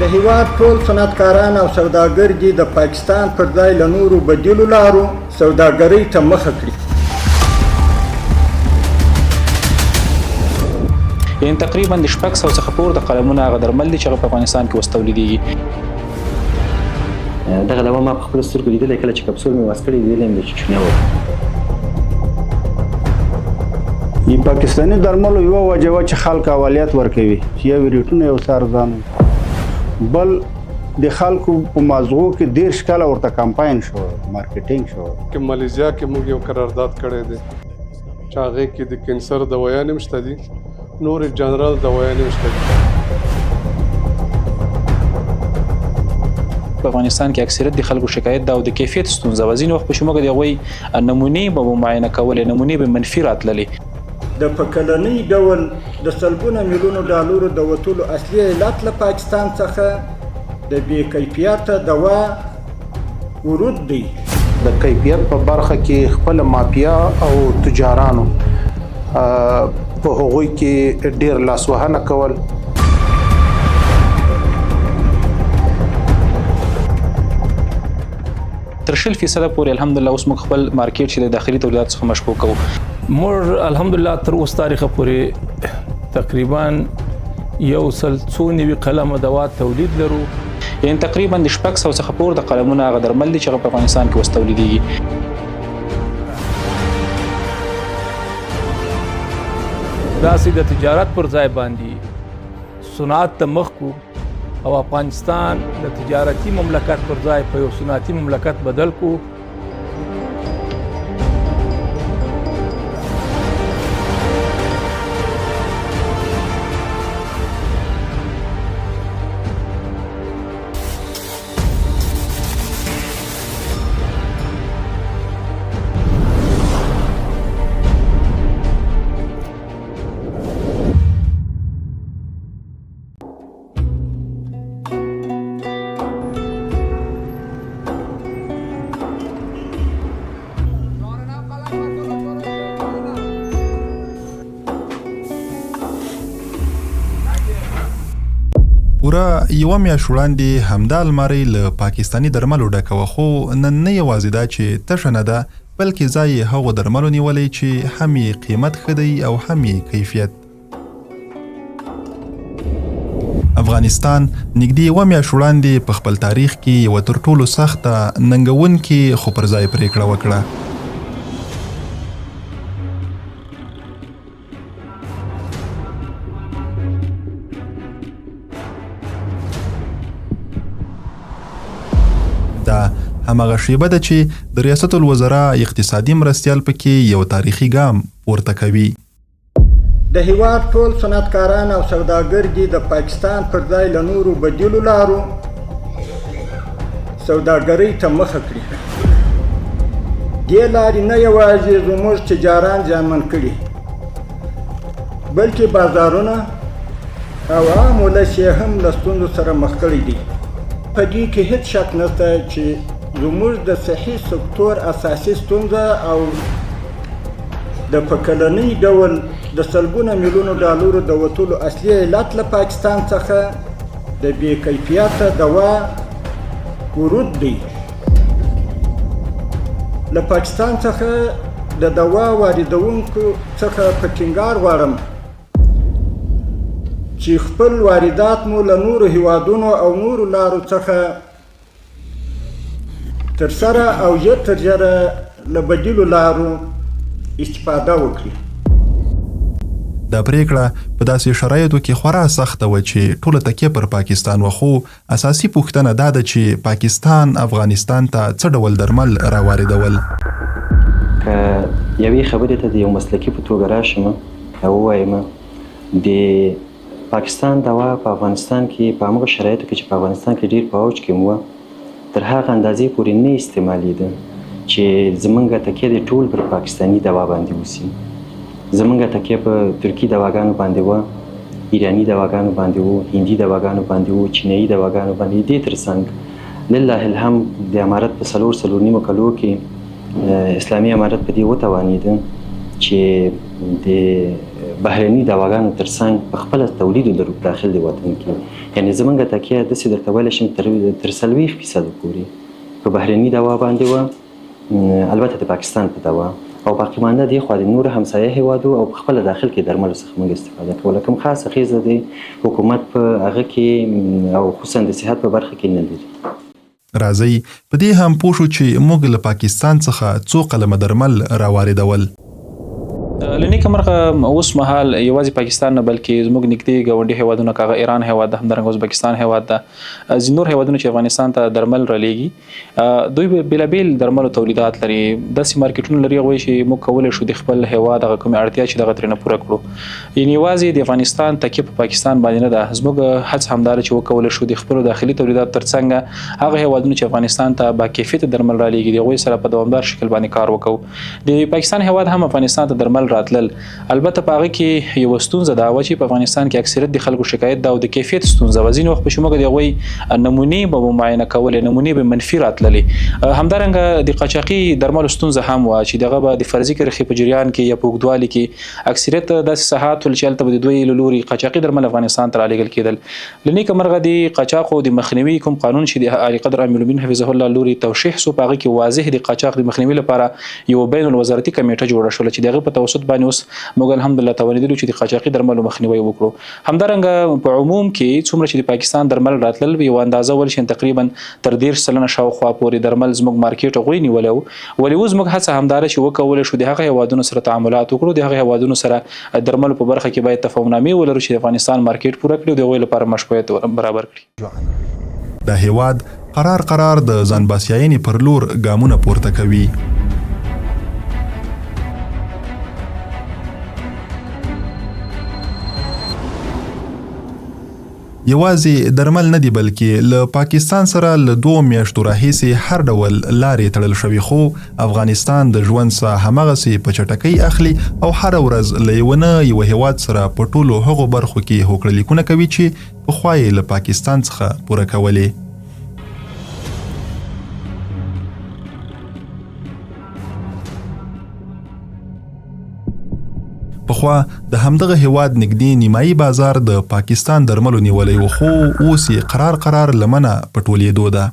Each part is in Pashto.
د هیواد ټول صنعتکاران او سوداګر دي د پاکستان پر ځای له نورو بدیلو لارو سوداګرۍ ته مخه کړي. یعنی تقریبا د شپږ سو څخه پورته قلمونه هغه درمل دي چې په افغانستان کې اوس تولیدېږي دغه دوا ما په خپل سترګو لیدلی کله چې کپسول مې واس کړی ویلې مې چې چونه و ی پاکستانی درملو یو وجوه چې خلک اولیت ورکوي چې یو ریټونه یو سارزان بل د خلکو په مازغو کې ډیر شکل ورته کمپاین شو مارکیټینګ شو. کې مالیزیا کې موږ یو قرارداد کړی دی چې هغه کې د کینسر دوايانې مشته دي نور جنرال دوايانې مشته دي. په افغانستان کې اکثریت د خلکو شکایت دا او د کیفیت ستونزه وزین وخت په شموږ د غوي نمونې به معاینه کول نمونې به منفي راتللې د په کلنۍ ډول د سلګونه میلیونو ډالرو د وټولو اصلي علت له پاکستان څخه د بې کیفیته دوا ورود دی. د کیفیت په برخه کې خپل مافیا او تجارانو په هغوی کې ډیر لاسوهنه کول. تر شل فیصده پورې الحمدلله اوس موږ خپل مارکیټ چې د داخلي تولیدات څخه مشکوک کوو موږ الحمدلله تر اوس تاریخ پورې تقریبا یو سل څو نیوي قلم دوا تولید لرو. یعنی تقریبا د شپږ سو څخه پورته قلمونه هغه درمل دي چې په افغانستان کې اوس تولیدېږي داسې د تجارت پر ځای باندې صنعت ته مخ کو او افغانستان د تجارتي مملکت پر ځای په یو صنعتي مملکت بدل کو پوره یو میاشت وړاندې همدا الماری له پاکستانی درملو ډکه خو نن نه یوازې دا چې تشه نه ده بلکې ځای هغو درملو نیولې چې هم یې قیمت دی او هم یې کیفیت. افغانستان نږدې یو میاشت وړاندې په خپل تاریخ کې یو تر ټولو سخته ننګونکې خو پر ځای پریکړه وکړه همغه شیبه ده چې د ریاست الوزرا اقتصادي مرستیال پکې یو تاریخي ګام پورته کوي. د هیواد ټول صنعتکاران او سوداګر دي د پاکستان پر ځای له نورو بدیلو لارو سوداګرۍ ته مخه کړي. دې لارې نه یوازې زموږ تجاران زیانمن کړي بلکې بازارونه او عام ولس یې هم له ستونزو سره مخ کړي دي. په دې کې هیڅ شک نشته چې زموږ د صحي سکتور اساسي ستونزه او د په کلنۍ ډول د سلګونه میلیونو ډالرو د وټولو اصلي علت له پاکستان څخه د بې کیفیته دوا ورود دی. له پاکستان څخه د دوا واردونکو څخه په ټینګار غواړم چې خپل واردات مو له نورو هیوادونو او نورو لارو څخه تر سره او ژر تر ژره له بدیلو لارو استفاده وکړي. دا پریکړه په داسې شرایطو کې خورا سخته و چې ټوله تکیه پر پاکستان و خو اساسي پوښتنه دا ده چې پاکستان افغانستان ته څه ډول درمل راواردول که یوې خبرې ته د یو مسلکي په توګه راشم او ووایم د پاکستان دوا په افغانستان کې په هغه شرایطو کې چې په افغانستان کې ډیر په اوج کې مو تر هغه اندازې پورې نه استعمالیده چې زمونږ تکیه د ټول پر پاکستانی دوا باندې وسی زمونږ تکیه په ترکی دواګانو باندې و ایرانی دواګانو باندې و هندي دواګانو باندې و چینایي دواګانو باندې دې ترڅنګ لله الحمد د امارت په سلور سلور نیمو کلو کې اسلامي امارت په دې وتوانید چې د بهرني دواګانو ترڅنګ په خپل تولید درو داخل دی وطن کې. یعنی زمونږ تکیه د سې درته ویل شم تر تر سلوي فیصد پورې. په بهرني دوا باندې و البته د پاکستان په دوا. او باقي مانده دی خو د نور همسایه هیوادو او خپل داخل کې درمل څخه موږ استفاده کوله. کوم خاص خیزه دی حکومت په هغه کې او خصوصا د صحت په برخه کې نه لري. راځي په دې هم پوښو چې موږ له پاکستان څخه څو قلمه درمل راواردول لنی کمرغه اوس مهال یوازې پاکستان نه بلکې زموږ نږدې ګاونډي هیوادونه کاغه ایران هیواد د همدارنګ ازبکستان هیواد د زینور هیوادونه چې افغانستان ته درمل را لېږي دوی بلا بیل درملو تولیدات لري. د سي مارکیټونو لري غوي چې موږ کولای شو د خپل هیواد د کوم اړتیا چې دغه ترنه پوره کړو. یعنی یوازې د افغانستان تکي په پاکستان باندې نه ده. زموږ هڅه همدار چې وکول شو د خپل داخلي تولیدات ترڅنګ هغه هیوادونه چې افغانستان ته با کیفیت درمل را لېږي د غوي سره په دوامدار شکل باندې کار وکړو د پاکستان هیواد هم افغانستان ته درمل راتلل. البته په هغه کې یو ستونزه دا و چې په افغانستان کې اکثریت د خلکو شکایت دا او د کیفیت ستونزه وزین وخت په شموګه دی غوي نمونه به معاینه کول نمونه به منفي راتللې. همدارنګه د قاچاقي درملو ستونزه هم و چې دغه به د فرضي کرخي په جریان کې یا په وګدوالي کې اکثریت د صحت ول چلته د دوی لوري قاچاقي درمل افغانستان ته رالیږل کېدل. لنی کمرغه دی قاچاقو د مخنیوي کوم قانون چې د علی قدر امیر المؤمنین حفظه الله لوري توشیح سو پاغه کې واضح د قاچاق د مخنیوي لپاره یو بین الوزارتي کمیټه جوړه شول چې دغه په توسط باندې اوس موږ الحمدلله تولیدلو چې د قاچاقي درملو مخنیوي وکړو. همدارنګه په عموم کې څومره چې د پاکستان درمل راتلل یو اندازه ول شي تقریبا تر ډیر سلنه شاوخوا پورې درمل زموږ مارکیټ غوي نیولو ولې اوس موږ هڅه همدار چې وکول شو د هغه هوادونو سره تعاملات وکړو د هغه هوادونو سره درمل په برخه کې باید تفاهمنامه ولرو چې د افغانستان مارکیټ پوره کړو د غوي لپاره مشروعیت برابر کړي. د هیواد قرار قرار د ځان باسیاینې پر لور ګامونه پورته کوي یوازې درمل نه دی بلکې له پاکستان سره له دوه میاشتو راهیسې هر ډول لارې تړل شوی خو افغانستان د ژوند سره همغه سي په چټکۍ اخلي او هر ورځ له یو هیواد سره په ټولو هغو برخو کې هوکړه لیکونه کوي چې په خوای له پاکستان څخه پوره کولې پخوا د همدغه هیواد نږدې نیمایي بازار د پاکستان درملو نیولې و خو اوس یې قرار قرار لمنه پټولېدو ده.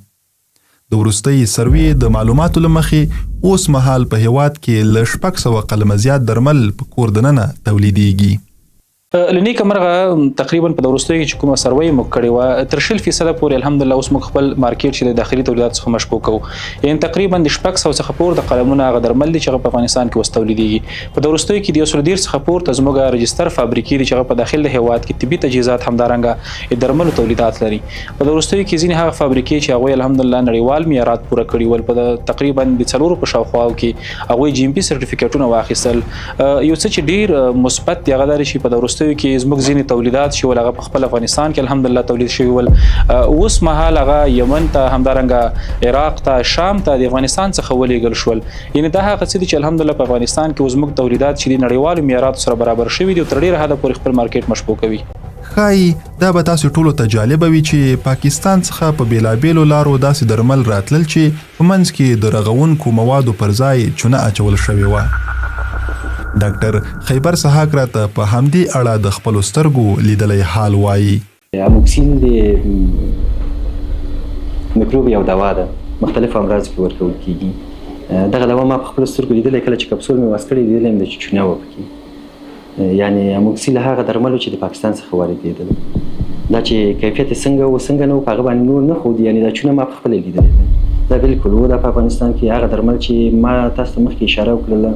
د ورستۍ سروي د معلوماتو لمخې اوس مهال په هیواد کې ل شپږ سوه قلمه زیات درمل په کور دننه تولیدېږي لنی کمرغه تقریبا په دورستوي کې کومه سروي مو کړی و تر شل فیصد پورې الحمدلله اوس موږ خپل مارکیټ چې د داخلي تولیدات څخه مشکوک کوو. یعنی تقریبا د شپږ سو څخه پور د قلمونو هغه درمل چې په افغانستان کې وستولیديږي په دورستوي کې د یو سل ډیر څخه پور ته زموږه رجستر فابریکې چې په داخل د هیواد کې طبي تجهیزات همدارنګه درملو تولیدات لري. په دورستوي کې ځینې هغه فابریکې چې هغه الحمدلله نړیوال معیارات پوره کړي ول په تقریبا د څلورو په شاوخوا کې هغه جی ام پی سرټیفیکټونه واخیستل. یو څه چې ډیر مثبت دی هغه د شي په دورستوي کې زموږ ځینې تولیدات چې ولغه په خپل افغانستان کې الحمدلله تولید شوی ول. اوس مهال هغه یمن ته همدارنګه عراق ته شام ته د افغانستان څخه ولېګل شول. یعنی دا هغه څه چې الحمدلله په افغانستان کې اوس موږ تولیدات چې نړیوالو معیاراتو سره برابر شوي دي تر ډیره حد پورې خپل مارکیټ مشبوع کوي. خای دا به تاسو ټولو ته جالب وي چې پاکستان څخه په بیلابېلو لارو داسې درمل راتلل چې په منځ کې د رغونکو موادو پر ځای چونه اچول شوی و ډاکټر خیبر سحاق راته په همدې اړه د خپل سترګو لیدلې حال وایي. اموکسین د میکروب یو دوا ده مختلف امراض کې ورکول کیږي. دغه دوا ما په خپل سترګو لیدلې کله چې کپسول مې واسکړې لیدلې د چونه وکړي یعنی اموکسیل هغه درملو چې د پاکستان څخه واردېدل دا چې کیفیت څنګه و څنګه نو هغه باندې نور نه خو یعنی دا چونه ما په خپل لیدلې دا بالکل و د افغانستان کې هغه درمل چې ما تاسو مخکې اشاره وکړه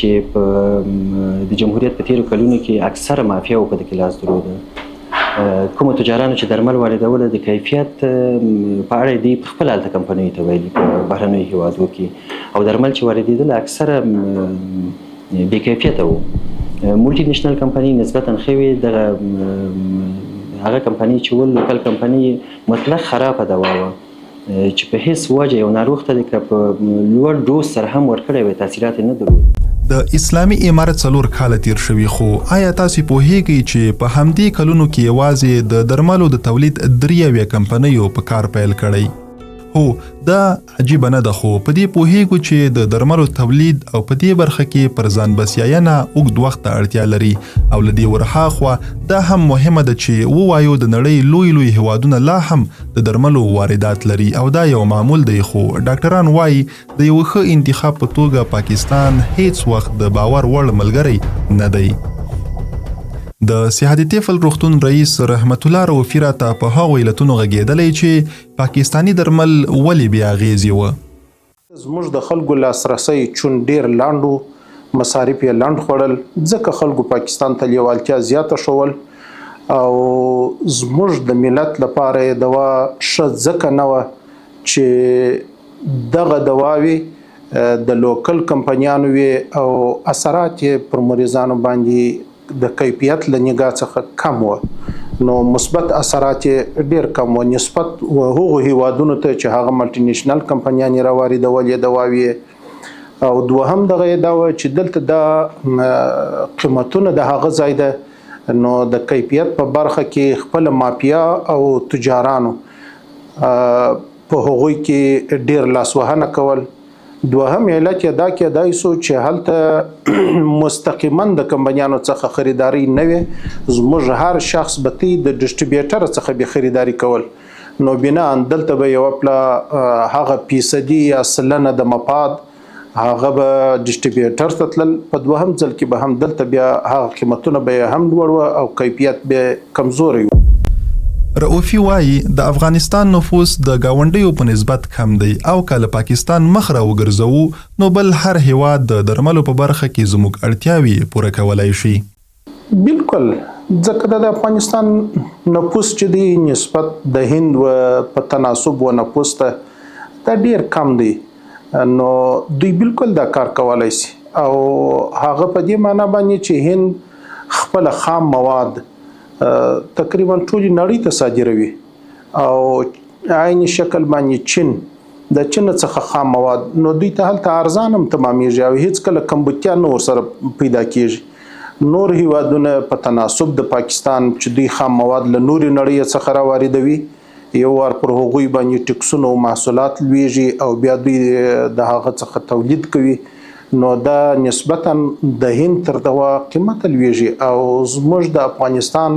چې په د جمهوریت په تیرو کلونو کې اکثره مافیا په دې کې لاس درلود کوم تجارانو چې درمل واردول د کیفیت په اړه دی په خپل الته کمپنۍ ته ویلي په بهرنیو هیوادو کې. او درمل چې واردېدل اکثره بې کیفیته وو. مولټي نېشنل کمپنۍ نسبتا ښه دغه هغه کمپنۍ چې ول لوکل کمپنۍ مطلق خرابه دوا وه. چې په هیڅ وجه یو ناروغ ته د لوړ ډوز سره هم ورکړی وي تاثیرات نه درلود د اسلامی امارت څلور کال تیر شوی خو آیا تاسو په هیګی چې په همدې کلونو کې یوازې د درملو د تولید دریوې کمپنیو په کار پیل کړی هو دا عجیب نه ده خو په دې پوهیږو چې د درملو تولید او په دې برخه کې پر ځان بسیاینه اوږد وخت ته اړتیا لري. او لدی ورهاخوا دا هم مهمه ده چې ووایو د نړۍ لوی لوی هوادونه لا هم د درملو واردات لري. او دا یو معمول دی خو ډاکټران وایي د یو ښه انتخاب په توګه پاکستان هیڅ وخت د باور وړ ملګری نه دی د سیاحتي طفل روغتون رئیس رحمت الله روفی راته په هغو علتونو غږېدلی چې پاکستانی درمل ولې بیا اغیزې وه. زموږ د خلکو لاسرسي چون ډیر لاندو مصارف یې لاند خړل ځکه خلکو پاکستان ته لیوالتیا زیاته شول او زموږ د ملت لپاره دوا ش ځکه نه و چې دغه دواوی د لوکل کمپنیانو وی او اثرات پر مریضانو باندې د کیفیت له نگاه څخه کم و نو مثبت اثرات ډیر کم و نسبت هغه هیوادونو ته چې هغه ملټي نېشنل کمپنیان راوړي د دواوی او دوهم دغه دا و چې دلته د قیمتونه د هغه ځای ده. نو د کیفیت په برخه کې خپل مافیا او تجارانو په هغوی کې ډیر لاسوهنه کول دوهم علت یې دا کې دای سو چې هلته مستقیما د کمپنیانو څخه خریداري نه وي. زموږ هر شخص به د ډیسټریبیوټر څخه به خریداري کول. نو بنا دلته به یو پلا هغه فیصدي یا سلنه د مفاد هغه به ډیسټریبیوټر ته تلل. په دوهم ځل کې به هم دلته بیا هغه قیمتونه به هم لوړ او کیفیت به کمزوري رؤوفي وایي د افغانستان نفوس د گاونډیو په نسبت کم دی او کله پاکستان مخ را وګرځو نو بل هر هیواد د درملو په برخه کې زموږ اړتیاوي پوره کولای شي. بالکل ځکه د افغانستان نفوس چې دی نسبت د هند و په تناسب و نفوس ته دا ډیر کم دی. نو دوی بالکل دا کار کولای شي. او هغه په دې معنی باندې چې هند خپل خام مواد تقریبا ټولي نړۍ ته صادروي او عین شکل باندې چین د چین څخه خام مواد نو دوی ته هلته ارزان هم تمامېږي او هیڅ کله کمبوتیا نور سره پیدا کیږي نور هیوادونه په تناسب د پاکستان چې دوی خام مواد له نوري نړۍ څخه را واردوي یو ور پر هغوی باندې ټکسونه او محصولات لويږي او بیا دوی د هغه څخه تولید کوي نو دا نسبتا د هند تر دوا قیمت لويږي او زموږ د افغانستان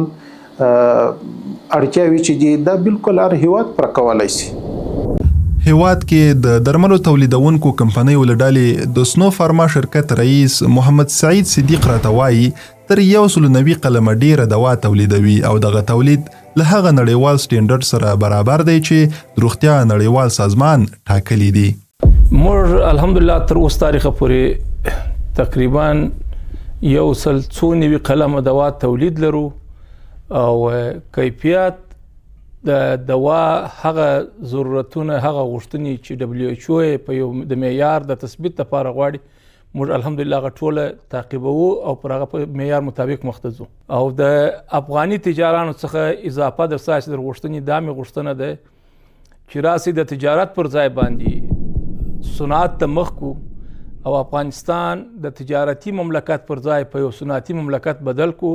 اړتیاوي چې دي دا بالکل هر هیواد پر کولای شي. هیواد کې د درملو تولیدونکو کمپنیو لډالې د سنو فارما شرکت رئیس محمد سعید صدیق راتوای تر یو سل نوي قلم ډیره دوا تولیدوي او دغه تولید له هغه نړیوال سټینډرډ سره برابر دی چې د روغتیا نړیوال سازمان ټاکلی دی موږ الحمدلله تر اوس تاریخ پورې تقریبا یو سل څو نیوي قلم دوا تولید لرو او کیفیت د دوا هغه ضرورتونه هغه غوښتنې چې دبليو ایچ او په یو د معیار د تثبیت لپاره غواړي موږ الحمدلله غټوله تعقیبو او پر هغه معیار مطابق مختزو. او د افغاني تجارانو څخه اضافه د ساس د غوښتنې دامه غوښتنه ده چې راسي د تجارت پر ځای باندې صنعت ته مخ کو او افغانستان د تجارتی مملکت پر ځای په یو صنعتي مملکت بدل کو.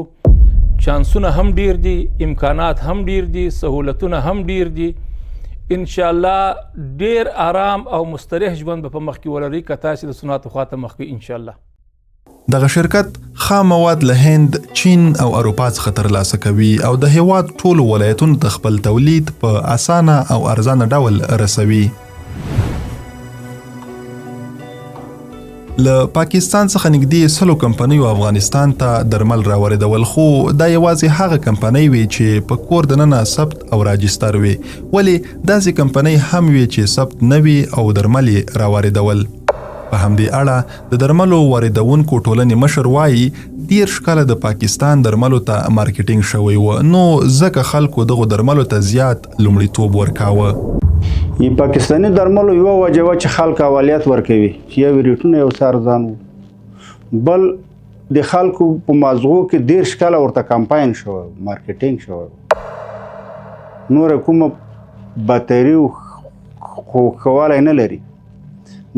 چانسونه هم ډیر دي امکانات هم ډیر دي سہولتونه هم ډیر دي. ان شاء الله ډیر آرام او مستریح ژوند په مخ کې ولري کته چې د صنعت خواته مخ کې ان شاء الله دغه شرکت خام مواد له هند، چین او اروپا څخه ترلاسه کوي او د هیواد ټولو ولایتونو ته خپل تولید په اسانه او ارزانه ډول رسوي. له پاکستان څخه نږدې سلو کمپنیو افغانستان ته درمل راوړیدول خو دا یوازې هغه کمپنۍ وي چې په کور دننه ثبت او راجستر وي ولی داسې کمپنۍ هم وي چې ثبت نه وي او درمل راوړیدول په همدې اړه د درملو واردونکو ټولنې مشر وایي دیر شکاله د پاکستان درملو ته مارکیټینګ شوی و. نو ځکه خلکو دغه درملو ته زیات لومړیتوب ورکاوه ی پاکستانی درملو یو وجوه چې خلک اوالیت ورکوي چې یو ریټونه یو سر ځان بل د خلکو په مازغو کې ډیر شکل ورته کمپاین شو مارکیټینګ شو نور کوم باتری خو کولای نه لري.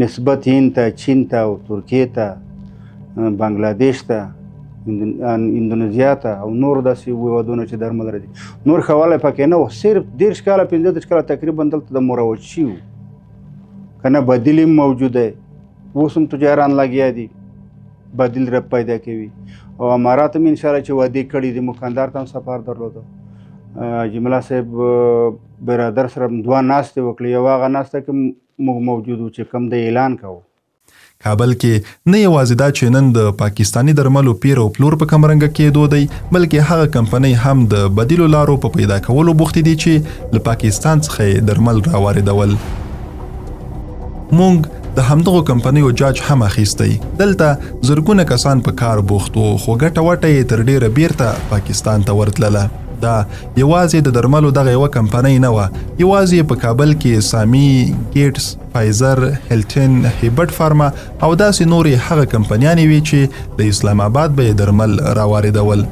نسبت هند ته چین ته او ترکیه ته بنگلاديش ته اندونیزیا ته او نور داسې هیوادونه چې درمل راځي نور خواله پکې نه و صرف ډیر کاله 15 کاله تقریبا دلته د مروج شي کنه بدیل هم موجوده اوس هم تجاران لګیا دي بدیل رب پیدا کوي او امارات هم ان شاء الله چې وعده کړي دي مکاندار ته هم سفر درلوده جمله صاحب برادر سره دوه ناستې وکړې یو هغه ناسته کې موږ موجود وو چې کم د اعلان کوو کابل کې نه یوازې دا چې نن د پاکستانی درملو پیر او پلور په کمرنګ کې دودی بلکې هغه کمپنۍ هم د بدیلو لارو په پیدا کولو بوختې دي چې له پاکستان څخه درمل راواردول مونږ د همدغو کمپنیو جاج هم اخیستی. دلته زرګونه کسان په کار بوخت وو خو ګټه وټه یې تر ډیره بیرته پاکستان ته ورتلله دا یوازې د درملو دغه یو کمپنۍ نه و یوازې په کابل کې سامي ګیټس فایزر هیلټن هیبرټ فارما او داسې نورې هغه کمپنیانې وي چې د اسلام آباد به درمل راواردول.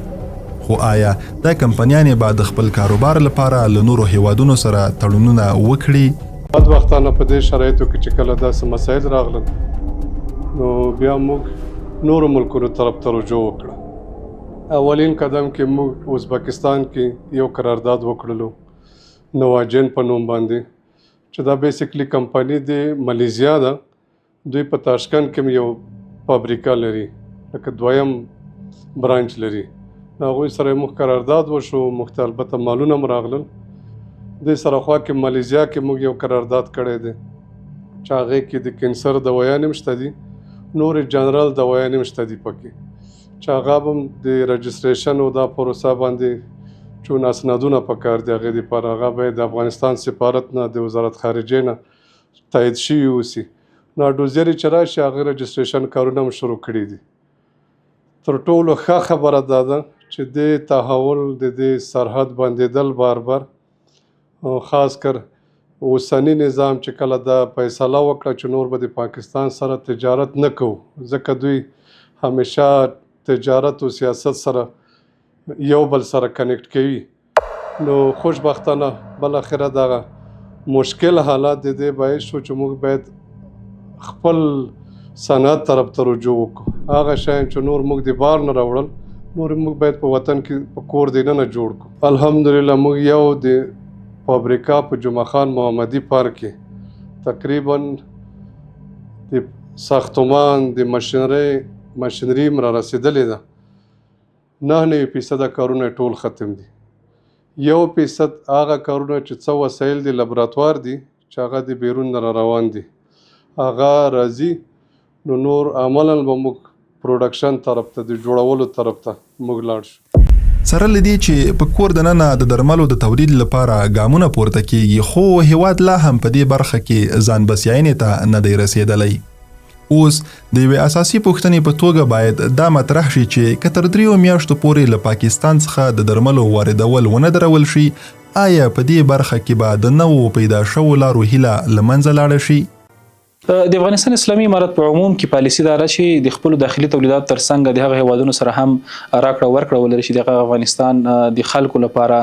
خو آیا دا کمپنیانې به د خپل کاروبار لپاره له نورو هیوادونو سره تړونونه وکړي؟ بعد وختانه په دې شرایطو کې چې کله داسې مسایل راغلل نو بیا موږ نورو ملکونو طرف ته رجوع وکړه اولین قدم کې موږ ازبکستان کې یو قرارداد وکړلو. نواجن په نوم باندې چې دا بیسیکلی کمپنی د ملیزیا ده. دوی په تاشکند کې یو فابریکا لري لکه دویم برانچ لري. هغوی سره موږ قرارداد وشو مخته البته مالونه هم راغلل. د سره خوا کې ملیزیا کې موږ یو قرارداد کړی دی چې هغه کې د کینسر دوايان هم شته دي نور جنرال دوايان هم شته دي پکې چې هغه هم د رجستریشن او د پروسه باندې چون اسنادونه پکار دي هغه لپاره هغه باید د افغانستان سفارت نه د وزارت خارجه نه تایید شي اوسي. نو ډوزری چې راشي هغه رجستریشن کارونه هم شروع کړي دي. تر ټولو ښه خبره ده ده چې د تحول د دې سرحد باندې دل بار بار خاص کر اوسنی نظام چې کله دا فیصله وکړه چې نور به د پاکستان سره تجارت نه کوو. ځکه دوی همیشه تجارت او سیاست سره یو بل سره کنیکټ کوي. نو خوشبختانه بل اخره دا مشکل حالات د دې باعث شو چې موږ باید خپل صنعت طرف ته رجوع وکړو. هغه شیان چې نور موږ د بار نه راوړل نور موږ باید په وطن کې په کور دی نه جوړ کړو. الحمدلله موږ یو د فابریکا په جمعه خان محمدي پارک کې تقریبا د ساختمان د ماشینري ماشینري مر رسیدلې ده. نه نه فیصد کارونه ټول ختم دي. یو فیصد هغه کارونه چې څو وسایل دي لابراتوار دي چې هغه د بیرون را روان دي. هغه راځي نو نور عملاً به موږ پروډکشن طرف ته د جوړولو طرف ته موږ لاړ شو. سره لدی چې په کور د ننه د درملو د تولید لپاره ګامونه پورته کیږي خو هیواد لا هم په دې برخه کې ځان بسیاینې ته نه دی رسیدلی اوس د یوې اساسي پوښتنې په توګه باید دا مطرح شي چې کتر دریو میاشتو پورې له پاکستان څخه د درملو واردول ونه درول شي آیا په دې برخه کې به د نوو پیدا شوو لارو هیله لمنځه لاړه شي د افغانستان اسلامي امارت په عموم کې پالیسی دا را چې د خپل داخلي تولیدات ترڅنګ د هغه هوادونو سره هم راکړه ورکړه ولري چې د افغانستان د خلکو لپاره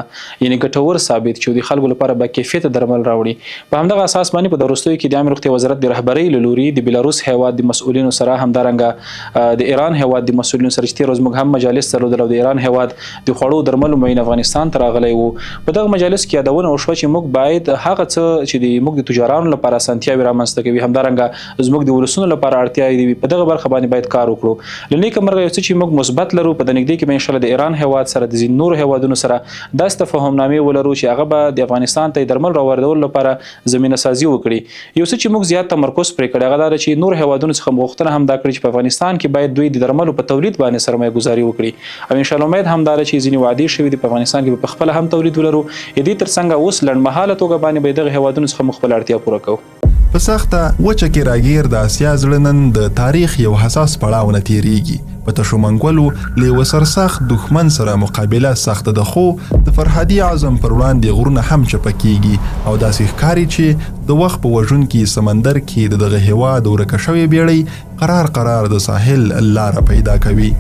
یعنی ګټور ثابت چې د خلکو لپاره با کیفیت درمل راوړي. په همدغه اساس باندې په دروستوي کې د امر روغتیا وزارت د رهبرۍ لوري د بلاروس هواد د مسؤلینو سره هم دارنګ د ایران هواد د مسؤلینو سره چې روز موږ هم مجالس درلودل د ایران هواد د خوړو درملو مین افغانستان ته راغلی وو. په دغه مجالس کې یادونه وشو چې موږ باید هغه څه چې د موږ د تجارانو لپاره سنتیاوي رامنځته کوي همدارنګه زموږ د ولسونو لپاره اړتیا دی په دغه برخه باندې باید کار وکړو. لنی کومرغه یو څه چې موږ مثبت لرو په دنګدې کې ان شاء الله د ایران هواد سره د نور هوادونو سره د تفاهمنامې ولرو چې هغه به د افغانستان ته درمل راوړل لپاره زمينه سازي وکړي. یو څه چې موږ زیات تمرکز پرې کړی هغه دا چې نور هوادونو څخه مغوښتنه هم دا کړی چې په افغانستان کې باید دوی د درملو په تولید باندې سرمایه گذاري وکړي. او ان شاء الله امید هم دا چې ځینی وعده شوی د افغانستان کې په خپل هم تولید ولرو. دې ترڅنګ اوس لړمحاله توګه باندې به دغه هوادونو څخه مخبل اړتیا پوره کوو په سخته وچه کې راګیر د اسیا ځړنن د تاریخ یو حساس پړاو نه تیریږي. په تشو منګولو له وسرسخت دښمن سره مقابله سخت ده خو د فرهادي اعظم پر وړاندې غرونه هم چپکیږي. او داسې ښکاری چې د وخت په وژون کې سمندر کې دغه هوا د ورکه شوی بیړۍ قرار قرار د ساحل لار پیدا کوي